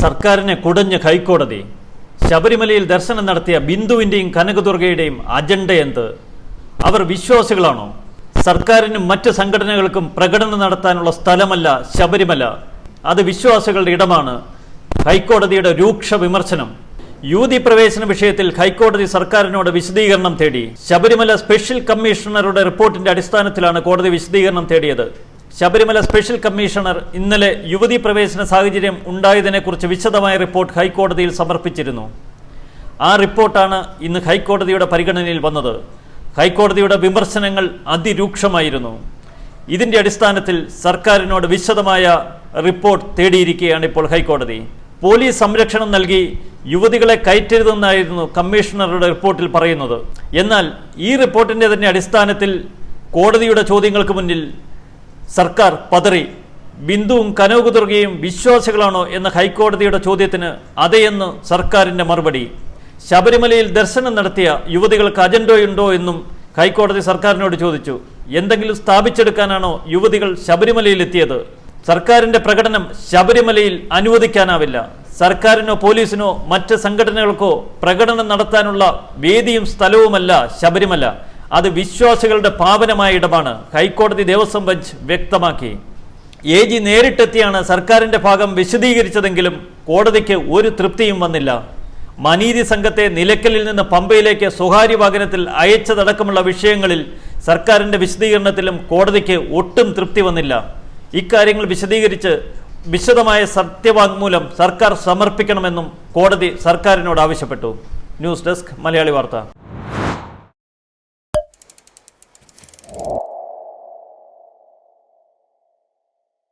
സർക്കാരിനെ കുടഞ്ഞ് ഹൈക്കോടതി. ശബരിമലയിൽ ദർശനം നടത്തിയ ബിന്ദുവിന്റെയും കനകദുർഗയുടെയും അജണ്ട എന്ത്? അവർ വിശ്വാസികളാണോ? സർക്കാരിനും മറ്റ് സംഘടനകൾക്കും പ്രകടനം നടത്താനുള്ള സ്ഥലമല്ല ശബരിമല. അത് വിശ്വാസികളുടെ ഇടമാണ്. ഹൈക്കോടതിയുടെ രൂക്ഷ വിമർശനം. യുവതി പ്രവേശന വിഷയത്തിൽ ഹൈക്കോടതി സർക്കാരിനോട് വിശദീകരണം തേടി. ശബരിമല സ്പെഷ്യൽ കമ്മീഷണറുടെ റിപ്പോർട്ടിന്റെ അടിസ്ഥാനത്തിലാണ് കോടതി വിശദീകരണം തേടിയത്. ശബരിമല സ്പെഷ്യൽ കമ്മീഷണർ ഇന്നലെ യുവതി പ്രവേശന സാഹചര്യം ഉണ്ടായതിനെക്കുറിച്ച് വിശദമായ റിപ്പോർട്ട് ഹൈക്കോടതിയിൽ സമർപ്പിച്ചിരുന്നു. ആ റിപ്പോർട്ടാണ് ഇന്ന് ഹൈക്കോടതിയുടെ പരിഗണനയിൽ വന്നത്. ഹൈക്കോടതിയുടെ വിമർശനങ്ങൾ അതിരൂക്ഷമായിരുന്നു. ഇതിന്റെ അടിസ്ഥാനത്തിൽ സർക്കാരിനോട് വിശദമായ റിപ്പോർട്ട് തേടിയിരിക്കുകയാണ് ഇപ്പോൾ ഹൈക്കോടതി. പോലീസ് സംരക്ഷണം നൽകി യുവതികളെ കയറ്റരുതെന്നായിരുന്നു കമ്മീഷണറുടെ റിപ്പോർട്ടിൽ പറയുന്നത്. എന്നാൽ ഈ റിപ്പോർട്ടിന്റെ തന്നെ അടിസ്ഥാനത്തിൽ കോടതിയുടെ ചോദ്യങ്ങൾക്ക് മുന്നിൽ സർക്കാർ പതറി. ബിന്ദുവും കനകദുർഗയും വിശ്വാസികളാണോ എന്ന ഹൈക്കോടതിയുടെ ചോദ്യത്തിന് അതെയെന്ന് സർക്കാരിന്റെ മറുപടി. ശബരിമലയിൽ ദർശനം നടത്തിയ യുവതികൾക്ക് അജണ്ടയുണ്ടോ എന്നും ഹൈക്കോടതി സർക്കാരിനോട് ചോദിച്ചു. എന്തെങ്കിലും സ്ഥാപിച്ചെടുക്കാനാണോ യുവതികൾ ശബരിമലയിൽ എത്തിയത് സർക്കാരിന്റെ പ്രകടനം ശബരിമലയിൽ അനുവദിക്കാനാവില്ല. സർക്കാരിനോ പോലീസിനോ മറ്റ് സംഘടനകൾക്കോ പ്രകടനം നടത്താനുള്ള വേദിയും സ്ഥലവുമല്ല ശബരിമല. അത് വിശ്വാസികളുടെ പാവനമായ ഇടമാണ്. ഹൈക്കോടതി ദേവസ്വം ബെഞ്ച് വ്യക്തമാക്കി. എ ജി നേരിട്ടെത്തിയാണ് സർക്കാരിന്റെ ഭാഗം വിശദീകരിച്ചതെങ്കിലും കോടതിക്ക് ഒരു തൃപ്തിയും വന്നില്ല. മനീതി സംഘത്തെ നിലയ്ക്കലിൽ നിന്ന് പമ്പയിലേക്ക് സ്വകാര്യ വാഹനത്തിൽ അയച്ചതടക്കമുള്ള വിഷയങ്ങളിൽ സർക്കാരിന്റെ വിശദീകരണത്തിലും കോടതിക്ക് ഒട്ടും തൃപ്തി വന്നില്ല. ഇക്കാര്യങ്ങൾ വിശദീകരിച്ച് വിശദമായ സത്യവാങ്മൂലം സർക്കാർ സമർപ്പിക്കണമെന്നും കോടതി സർക്കാരിനോട് ആവശ്യപ്പെട്ടു. ന്യൂസ് ഡെസ്ക് മലയാളി വാർത്ത.